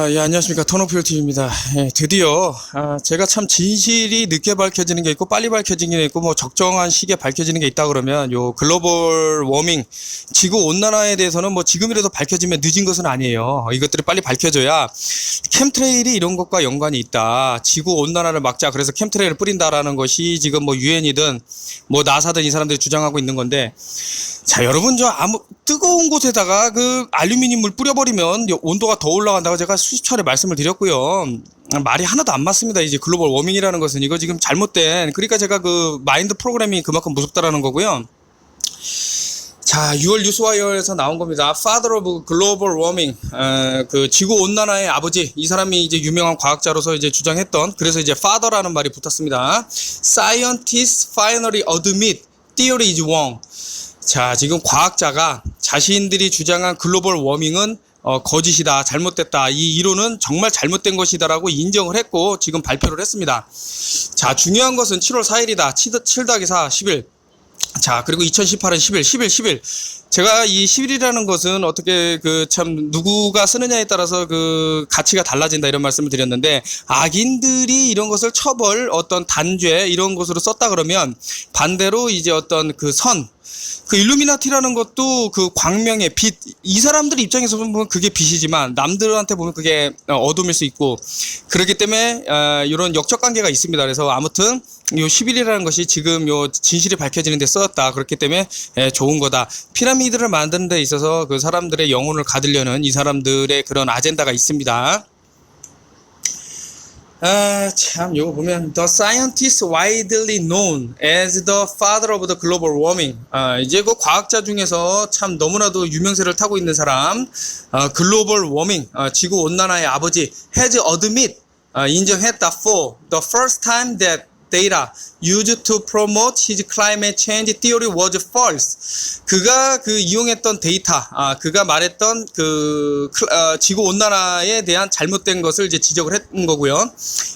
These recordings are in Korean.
아, 예, 안녕하십니까. 턴오필TV입니다. 예, 드디어, 아, 제가 참 진실이 늦게 밝혀지는 게 있고, 빨리 밝혀지는 게 있고, 뭐, 적정한 시기에 밝혀지는 게 있다 그러면, 요, 글로벌 워밍, 지구 온난화에 대해서는 뭐, 지금이라도 밝혀지면 늦은 것은 아니에요. 이것들이 빨리 밝혀져야, 캠트레일이 이런 것과 연관이 있다. 지구 온난화를 막자. 그래서 캠트레일을 뿌린다라는 것이 지금 뭐, 유엔이든, 뭐, 나사든 이 사람들이 주장하고 있는 건데, 자, 여러분, 저 아무, 뜨거운 곳에다가 그 알루미늄을 뿌려버리면 요 온도가 더 올라간다고 제가 수십 차례 말씀을 드렸고요. 아, 말이 하나도 안 맞습니다. 이제 글로벌 워밍이라는 것은 이거 지금 잘못된, 그러니까 제가 그 마인드 프로그램이 그만큼 무섭다라는 거고요. 자, 6월 뉴스와이어에서 나온 겁니다. Father of Global Warming, 에, 그 지구 온난화의 아버지. 이 사람이 이제 유명한 과학자로서 이제 주장했던, 그래서 이제 Father라는 말이 붙었습니다. Scientists finally admit theory is wrong. 자, 지금 과학자가 자신들이 주장한 글로벌 워밍은 어, 거짓이다, 잘못됐다, 이 이론은 정말 잘못된 것이다라고 인정을 했고 지금 발표를 했습니다. 자, 중요한 것은 7월 4일이다. 7 더하기 4, 10일. 자, 그리고 2018은 10일, 10일, 10일. 제가 이 10일이라는 것은 어떻게 그 참 누구가 쓰느냐에 따라서 그 가치가 달라진다 이런 말씀을 드렸는데 악인들이 이런 것을 처벌 어떤 단죄 이런 것으로 썼다 그러면 반대로 이제 어떤 그 선, 그 일루미나티라는 것도 그 광명의 빛, 이 사람들 입장에서 보면 그게 빛이지만 남들한테 보면 그게 어, 어둠일 수 있고 그렇기 때문에 어, 이런 역적 관계가 있습니다. 그래서 아무튼 요 10일이라는 것이 지금 요 진실이 밝혀지는 데 쓰였다. 그렇기 때문에 예, 좋은 거다. 피라미드를 만드는 데 있어서 그 사람들의 영혼을 가두려는 이 사람들의 그런 아젠다가 있습니다. 아, 참, 요거 보면, The scientist widely known as the father of the global warming. 아, 이제 그 과학자 중에서 참 너무나도 유명세를 타고 있는 사람, 아, 글로벌 워밍, 아, 지구 온난화의 아버지, has admit, 아, 인정했다 for the first time that data used to promote his climate change theory was false. 그가 그 이용했던 데이터, 아, 그가 말했던 그 클- 어, 지구 온난화에 대한 잘못된 것을 이제 지적을 했던 거고요.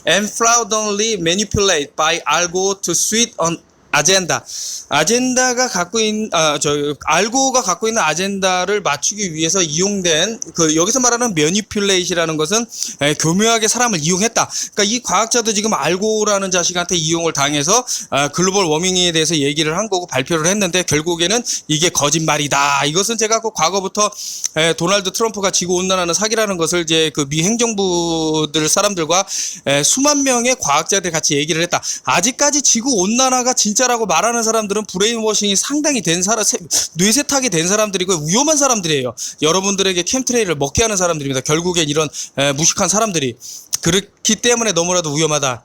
And fraudulently manipulated by algo to suit an 아젠다. 아젠다가 갖고 있는, 아, 저, 알고가 갖고 있는 아젠다를 맞추기 위해서 이용된, 그, 여기서 말하는 매니플레이시라는 것은, 에, 교묘하게 사람을 이용했다. 그러니까 이 과학자도 지금 알고라는 자식한테 이용을 당해서, 아, 글로벌 워밍에 대해서 얘기를 한 거고 발표를 했는데, 결국에는 이게 거짓말이다. 이것은 제가 그 과거부터, 에, 도널드 트럼프가 지구 온난화는 사기라는 것을 이제 그 미 행정부들 사람들과 에, 수만 명의 과학자들 같이 얘기를 했다. 아직까지 지구 온난화가 진짜 라고 말하는 사람들은 브레인워싱이 상당히 된 사람, 세- 뇌세탁이 된 사람들이고 위험한 사람들이에요. 여러분들에게 캠트레이를 먹게 하는 사람들입니다. 결국엔 이런 에, 무식한 사람들이 그렇기 때문에 너무나도 위험하다.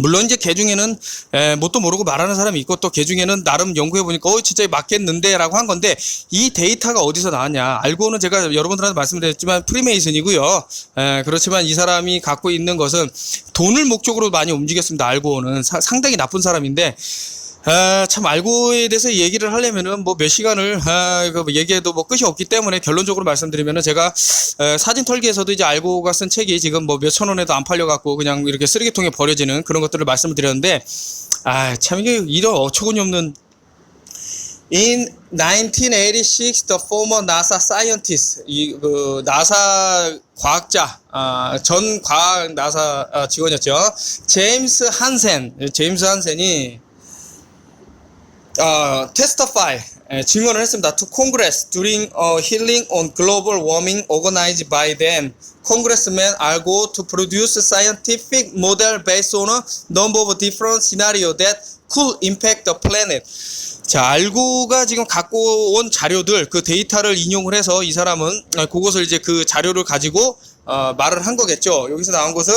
물론 이제 개 중에는 에, 뭣도 모르고 말하는 사람이 있고 또 개 중에는 나름 연구해 보니까 어 진짜 맞겠는데라고 한 건데 이 데이터가 어디서 나왔냐? 알고는 제가 여러분들한테 말씀드렸지만 프리메이슨이고요. 에, 그렇지만 이 사람이 갖고 있는 것은 돈을 목적으로 많이 움직였습니다. 알고는. 사- 상당히 나쁜 사람인데 아, 참 알고에 대해서 얘기를 하려면은 뭐 몇 시간을 아, 그 얘기해도 뭐 끝이 없기 때문에 결론적으로 말씀드리면은 제가 에, 사진 털기에서도 이제 알고가 쓴 책이 지금 뭐 몇천 원에도 안 팔려 갖고 그냥 이렇게 쓰레기통에 버려지는 그런 것들을 말씀을 드렸는데 아, 참 이게 이런 어처구니 없는 In 1986, the former NASA scientist, 이 그 나사 과학자, 아, 전 과학 나사 아, 직원이었죠. 제임스 한센, 제임스 한센이 어, testify 에, 증언을 했습니다. To Congress during a hearing on global warming organized by then Congressman Al Gore to produce scientific model based on a number of different scenarios that could impact the planet. 자, 알고가 지금 갖고 온 자료들, 그 데이터를 인용을 해서 이 사람은 아, 그것을 이제 그 자료를 가지고 어, 말을 한 거겠죠. 여기서 나온 것은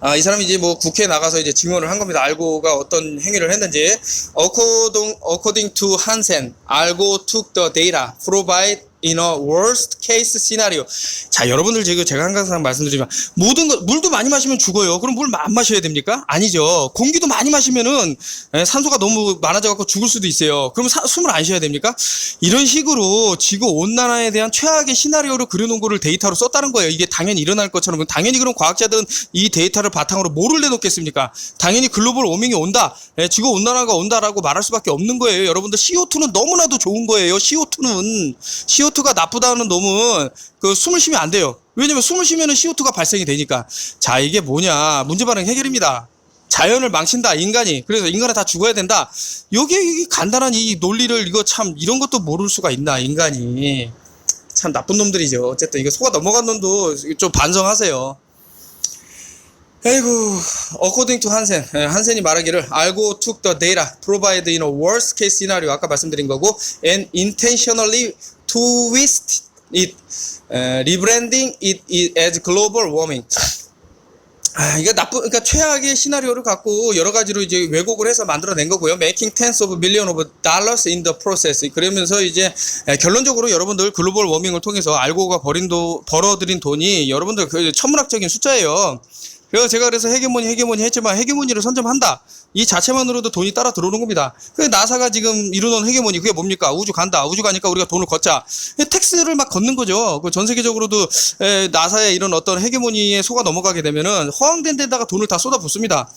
아, 이 사람이 이제 뭐 국회에 나가서 이제 증언을 한 겁니다. 알고가 어떤 행위를 했는지. According, according to Hansen, Algo took the data provided in a worst case scenario. 자, 여러분들 지금 제가 항상 말씀드리지만 모든 것 물도 많이 마시면 죽어요. 그럼 물 안 마셔야 됩니까? 아니죠. 공기도 많이 마시면은 에, 산소가 너무 많아져 갖고 죽을 수도 있어요. 그럼 사- 숨을 안 쉬어야 됩니까? 이런 식으로 지구 온난화에 대한 최악의 시나리오를 그려놓은 거를 데이터로 썼다는 거예요. 이게 당연히 일어날 것처럼 당연히 그럼 과학자들은 이 데이터를 바탕으로 뭐를 내놓겠습니까? 당연히 글로벌 워밍이 온다, 에, 지구 온난화가 온다라고 말할 수밖에 없는 거예요. 여러분들 CO2는 너무나도 좋은 거예요. CO2는 CO2가 나쁘다는 놈은 그 숨을 쉬면 안 돼요. 왜냐면 숨을 쉬면은 CO2가 발생이 되니까. 자, 이게 뭐냐. 문제 반응 해결입니다. 자연을 망친다, 인간이. 그래서 인간은 다 죽어야 된다. 이 간단한 이 논리를 이거 참 이런 것도 모를 수가 있나, 인간이. 참 나쁜 놈들이죠. 어쨌든 이거 속아 넘어간 놈도 좀 반성하세요. 아이고, according to 한센, 예, 한센이 말하기를 알고 took the data provided in a worst case scenario 아까 말씀드린 거고 and intentionally twist it, 에, rebranding it, it as global warming. 아, 이게 나쁜, 그러니까 최악의 시나리오를 갖고 여러 가지로 이제 왜곡을 해서 만들어낸 거고요. Making tens of million of dollars in the process. 그러면서 이제 에, 결론적으로 여러분들 글로벌 워밍을 통해서 알고가 버린 도, 벌어들인 돈이 여러분들 그 천문학적인 숫자예요. 그래서 제가 그래서 헤게모니 헤게모니 했지만 헤게모니를 선점한다. 이 자체만으로도 돈이 따라 들어오는 겁니다. 그 나사가 지금 이루는 헤게모니 그게 뭡니까? 우주 간다. 우주 가니까 우리가 돈을 걷자. 텍스를 막 걷는 거죠. 그전 세계적으로도 에, 나사의 이런 어떤 헤게모니에 속아 넘어가게 되면은 허황된 데다가 돈을 다 쏟아붓습니다.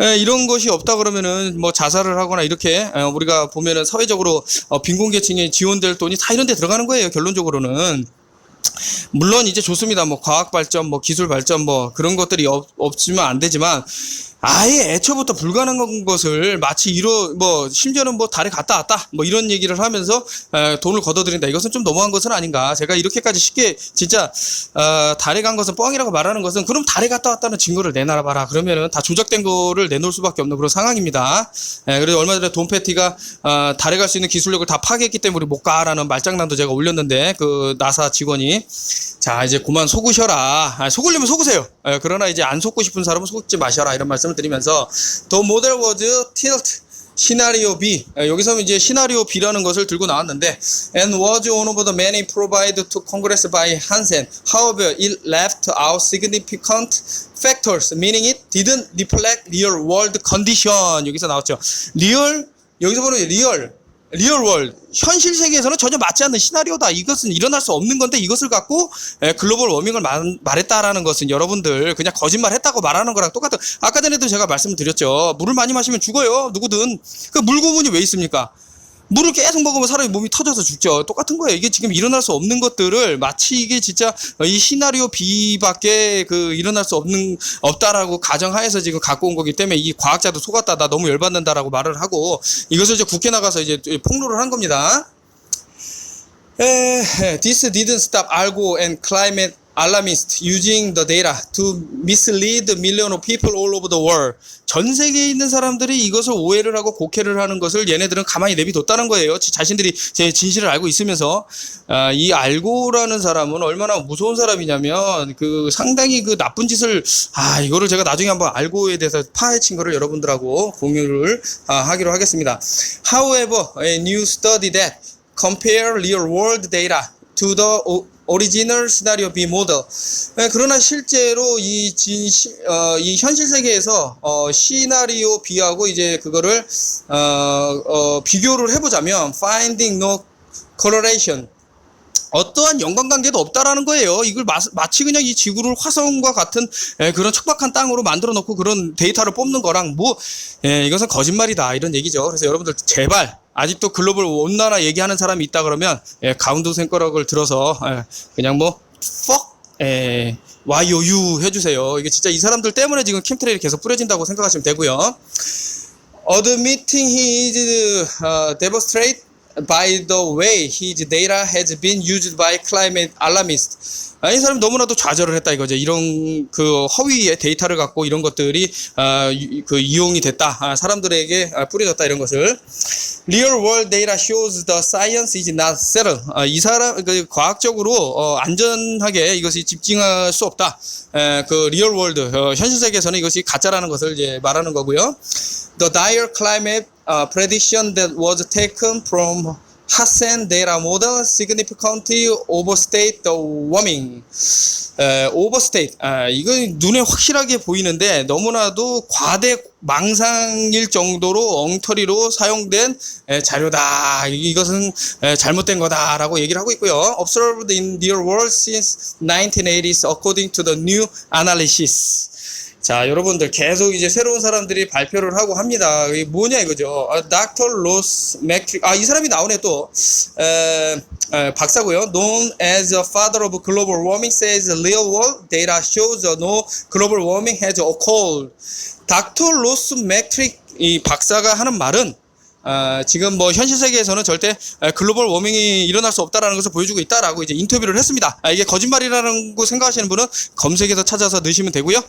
에, 이런 것이 없다 그러면은 뭐 자살을 하거나 이렇게 에, 우리가 보면은 사회적으로 어, 빈곤계층에 지원될 돈이 다 이런 데 들어가는 거예요. 결론적으로는. 물론 이제 좋습니다. 뭐 과학 발전, 뭐 기술 발전, 뭐 그런 것들이 없, 없으면 안 되지만 아예 애초부터 불가능한 것을 마치 이러 뭐 심지어는 뭐 달에 갔다 왔다 뭐 이런 얘기를 하면서 에, 돈을 걷어들인다. 이것은 좀 너무한 것은 아닌가. 제가 이렇게까지 쉽게 진짜 어, 달에 간 것은 뻥이라고 말하는 것은 그럼 달에 갔다 왔다는 증거를 내놔라 봐라. 그러면은 다 조작된 거를 내놓을 수밖에 없는 그런 상황입니다. 에, 그래서 얼마 전에 돈 패티가 어, 달에 갈 수 있는 기술력을 다 파괴했기 때문에 못 가라는 말장난도 제가 올렸는데 그 나사 직원이 자 이제 그만 속으셔라. 아, 속으려면 속으세요. 에, 그러나 이제 안 속고 싶은 사람은 속지 마셔라. 이런 말씀을 드리면서 The model was tilt 시나리오 B 에, 여기서 이제 시나리오 B라는 것을 들고 나왔는데 and was one of the many provided to Congress by Hansen however it left out significant factors meaning it didn't reflect real world condition 여기서 나왔죠 리얼 여기서 보는 리얼 리얼 월드 현실 세계에서는 전혀 맞지 않는 시나리오다. 이것은 일어날 수 없는 건데 이것을 갖고 에, 글로벌 워밍을 말, 말했다라는 것은 여러분들 그냥 거짓말했다고 말하는 거랑 똑같은. 아까 전에도 제가 말씀드렸죠. 물을 많이 마시면 죽어요. 누구든. 그 물고문이 왜 있습니까? 물을 계속 먹으면 사람이 몸이 터져서 죽죠. 똑같은 거예요. 이게 지금 일어날 수 없는 것들을 마치 이게 진짜 이 시나리오 B밖에 그 일어날 수 없는 없다라고 가정하에서 지금 갖고 온 거기 때문에 이 과학자도 속았다. 나 너무 열받는다라고 말을 하고 이것을 이제 국회 나가서 이제 폭로를 한 겁니다. 에, this didn't stop Algo and climate alarmists using the data to mislead million of people all over the world. 전 세계에 있는 사람들이 이것을 오해를 하고 곡해를 하는 것을 얘네들은 가만히 내비뒀다는 거예요. 지- 자신들이 제 진실을 알고 있으면서 아, 이 알고라는 사람은 얼마나 무서운 사람이냐면 그 상당히 그 나쁜 짓을 아 이거를 제가 나중에 한번 알고에 대해서 파헤친 거를 여러분들하고 공유를 아, 하기로 하겠습니다. However, a new study that compare real world data to the scenario B model. 예, 그러나 실제로 이 진실, 어, 이 현실 세계에서 어, 시나리오 B하고 이제 그거를 어, 어, 비교를 해보자면 finding no correlation. 어떠한 연관관계도 없다라는 거예요. 이걸 마, 마치 그냥 이 지구를 화성과 같은 에, 그런 척박한 땅으로 만들어 놓고 그런 데이터를 뽑는 거랑 뭐 에, 이것은 거짓말이다 이런 얘기죠. 그래서 여러분들 제발 아직도 글로벌 온난화 얘기하는 사람이 있다 그러면 에, 가운데 생 거락을 들어서 에, 그냥 뭐 fuck 에, YOU 해주세요. 이게 진짜 이 사람들 때문에 지금 캠트레일이 계속 뿌려진다고 생각하시면 되고요. admitting his uh, demonstrate by the way his data has been used by climate alarmists. 아, 이 사람이 너무나도 좌절을 했다 이거죠. 이런 그 허위의 데이터를 갖고 이런 것들이 아, 이- 그 이용이 됐다. 아, 사람들에게 아, 뿌려졌다 이런 것을. Real world data shows the science is not settled. 아, 이 사람 그 과학적으로 어, 안전하게 이것이 집중할 수 없다. 에, 그 리얼 월드 어, 현실 세계에서는 이것이 가짜라는 것을 이제 말하는 거고요. The dire climate uh, prediction that was taken from Hassen data model significantly overstate the warming. 에, overstate. 아, 이건 눈에 확실하게 보이는데 너무나도 과대 망상일 정도로 엉터리로 사용된 에, 자료다. 이- 이것은 에, 잘못된 거다라고 얘기를 하고 있고요. Observed in real world since 1980s according to the new analysis. 자, 여러분들 계속 이제 새로운 사람들이 발표를 하고 합니다. 이게 뭐냐 이거죠. 아, Dr. Ross McTrick. 아, 이 사람이 나오네 또. 에, 에, 박사고요. Known as the father of global warming says real world data shows no global warming has occurred. 닥터 로스 맥트릭 이 박사가 하는 말은 아, 지금 뭐 현실 세계에서는 절대 아, 글로벌 워밍이 일어날 수 없다라는 것을 보여주고 있다라고 이제 인터뷰를 했습니다. 아, 이게 거짓말이라는 거 생각하시는 분은 검색해서 찾아서 넣으시면 되고요.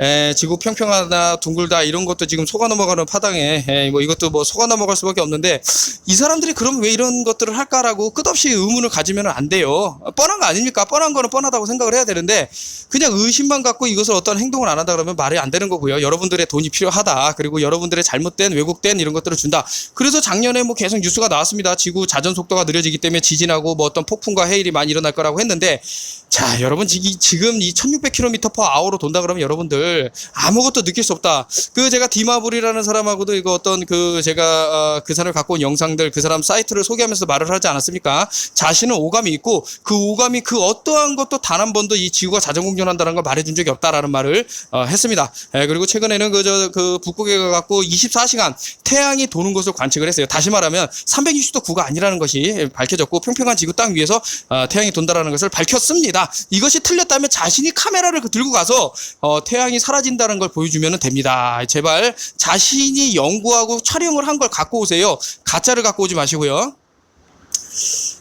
에, 지구 평평하다 둥글다 이런 것도 지금 속아 넘어가는 파당에 에, 뭐 이것도 뭐 속아 넘어갈 수밖에 없는데 이 사람들이 그럼 왜 이런 것들을 할까라고 끝없이 의문을 가지면 안 돼요. 뻔한 거 아닙니까? 뻔한 거는 뻔하다고 생각을 해야 되는데 그냥 의심만 갖고 이것을 어떤 행동을 안 한다 그러면 말이 안 되는 거고요. 여러분들의 돈이 필요하다. 그리고 여러분들의 잘못된 왜곡된 이런 것들을 준다. 그래서 작년에 뭐 계속 뉴스가 나왔습니다. 지구 자전 속도가 느려지기 때문에 지진하고 뭐 어떤 폭풍과 해일이 많이 일어날 거라고 했는데 자, 여러분 지- 지금 이 1600km per hour로 돈다 그러면 여러분들 아무것도 느낄 수 없다. 그 제가 디마블이라는 사람하고도 이거 어떤 그 제가 어, 그 사람을 갖고 온 영상들 그 사람 사이트를 소개하면서 말을 하지 않았습니까? 자신은 오감이 있고 그 오감이 그 어떠한 것도 단 한 번도 이 지구가 자전 공존한다는 걸 말해준 적이 없다라는 말을 어, 했습니다. 예, 그리고 최근에는 그저그 북극에 가갖고 24시간 태양이 도는 것을 관 측을 했어요. 다시 말하면 360도 구가 아니라는 것이 밝혀졌고 평평한 지구 땅 위에서 어, 태양이 돈다라는 것을 밝혔습니다. 이것이 틀렸다면 자신이 카메라를 그 들고 가서 어, 태양이 사라진다는 걸 보여주면 됩니다. 제발 자신이 연구하고 촬영을 한 걸 갖고 오세요. 가짜를 갖고 오지 마시고요.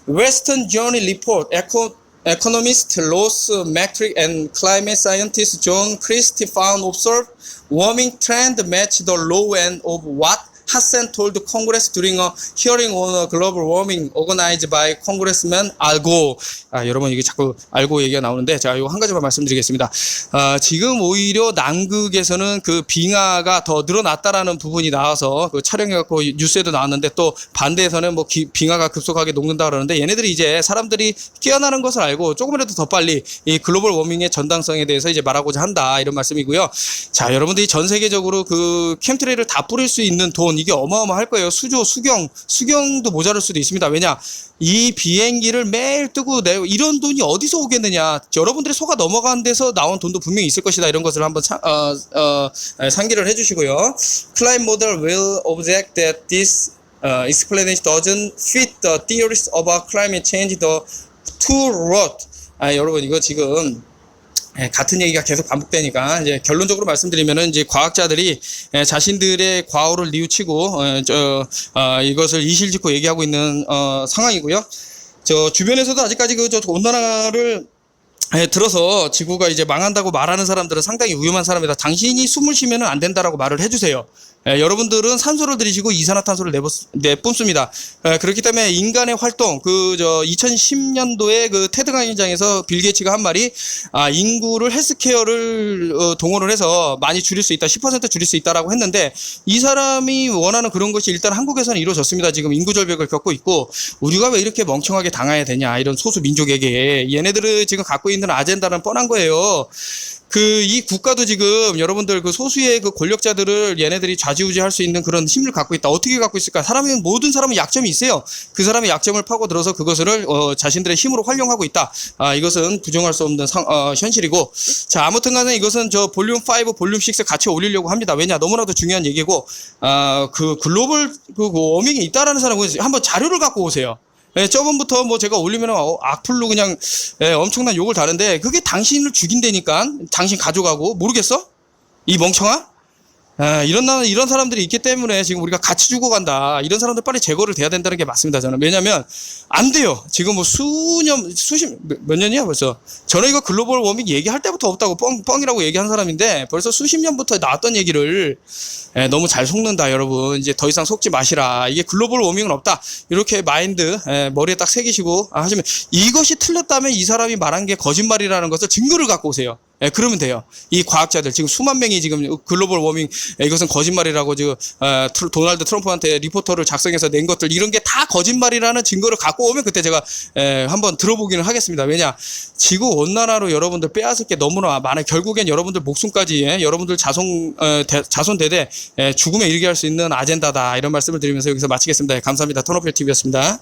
Western Journal Report Eco, economist Ross Metric and climate scientist John Christie found observed warming trend match the low end of what Hassan told Congress during a hearing on global warming organized by Congressman Al Gore. 아, 여러분 이게 자꾸 알고 얘기가 나오는데 제가 이거 한 가지만 말씀드리겠습니다. 아, 지금 오히려 남극에서는 그 빙하가 더 늘어났다라는 부분이 나와서 그 촬영해갖고 뉴스에도 나왔는데 또 반대에서는 뭐 기- 빙하가 급속하게 녹는다 그러는데 얘네들이 이제 사람들이 깨어나는 것을 알고 조금이라도 더 빨리 이 글로벌 워밍의 전당성에 대해서 이제 말하고자 한다 이런 말씀이고요. 자 여러분들이 전 세계적으로 그 캠트레이를 다 뿌릴 수 있는 돈 이게 어마어마할 거예요. 수조 수경 수경도 모자랄 수도 있습니다. 왜냐 이 비행기를 매일 뜨고 내 이런 돈이 어디서 오겠느냐 여러분들이 속아 넘어간 데서 나온 돈도 분명히 있을 것이다 이런 것을 한번 사- 어, 어, 에, 상기를 해주시고요. Climate model will object that this uh, explanation doesn't fit the theories about climate change the too rote. 아 여러분 이거 지금 예, 같은 얘기가 계속 반복되니까 이제 결론적으로 말씀드리면은 이제 과학자들이 예, 자신들의 과오를 뉘우치고 어, 저 어, 이것을 이실직고 얘기하고 있는 어, 상황이고요. 저 주변에서도 아직까지 그 저 온난화를 예, 들어서 지구가 이제 망한다고 말하는 사람들은 상당히 위험한 사람이다. 당신이 숨을 쉬면 안 된다라고 말을 해주세요. 예, 여러분들은 산소를 들이시고 이산화탄소를 내뿜, 내뿜습니다. 예, 그렇기 때문에 인간의 활동, 그, 저, 2010년도에 그 테드 강의장에서 빌 게이츠가 한 말이, 아, 인구를 헬스케어를 어, 동원을 해서 많이 줄일 수 있다, 10% 줄일 수 있다라고 했는데, 이 사람이 원하는 그런 것이 일단 한국에서는 이루어졌습니다. 지금 인구 절벽을 겪고 있고, 우리가 왜 이렇게 멍청하게 당해야 되냐, 이런 소수 민족에게. 얘네들을 지금 갖고 있는 아젠다는 뻔한 거예요. 그 이 국가도 지금 여러분들 그 소수의 그 권력자들을 얘네들이 좌지우지할 수 있는 그런 힘을 갖고 있다. 어떻게 갖고 있을까? 사람은 모든 사람은 약점이 있어요. 그 사람의 약점을 파고 들어서 그것을 어, 자신들의 힘으로 활용하고 있다. 아 이것은 부정할 수 없는 상, 어, 현실이고 자 아무튼간에 이것은 저 볼륨 5, 볼륨 6 같이 올리려고 합니다. 왜냐 너무나도 중요한 얘기고 아그 글로벌 그 워밍이 있다라는 사람은 한번 자료를 갖고 오세요. 예, 저번부터 뭐 제가 올리면 어, 악플로 그냥 예, 엄청난 욕을 다는데 그게 당신을 죽인다니까 당신 가져가고 모르겠어? 이 멍청아? 아, 이런 나 이런 사람들이 있기 때문에 지금 우리가 같이 죽어간다. 이런 사람들 빨리 제거를 돼야 된다는 게 맞습니다. 저는 왜냐하면 안 돼요. 지금 뭐 수년 수십 몇, 몇 년이야 벌써. 저는 이거 글로벌 워밍 얘기할 때부터 없다고 뻥 뻥이라고 얘기한 사람인데 벌써 수십 년부터 나왔던 얘기를 예, 너무 잘 속는다 여러분. 이제 더 이상 속지 마시라. 이게 글로벌 워밍은 없다. 이렇게 마인드 예, 머리에 딱 새기시고 아, 하시면 이것이 틀렸다면 이 사람이 말한 게 거짓말이라는 것을 증거를 갖고 오세요. 예, 그러면 돼요. 이 과학자들 지금 수만 명이 지금 글로벌 워밍 예, 이것은 거짓말이라고 지금 어, 트루- 도널드 트럼프한테 리포터를 작성해서 낸 것들 이런 게 다 거짓말이라는 증거를 갖고 오면 그때 제가 예, 한번 들어보기는 하겠습니다. 왜냐 지구 온난화로 여러분들 빼앗을 게 너무나 많아요. 결국엔 여러분들 목숨까지 예, 여러분들 자손 어, 대, 자손 대대 예, 죽음에 이르게 할 수 있는 아젠다다 이런 말씀을 드리면서 여기서 마치겠습니다. 예, 감사합니다. 턴오필 TV였습니다.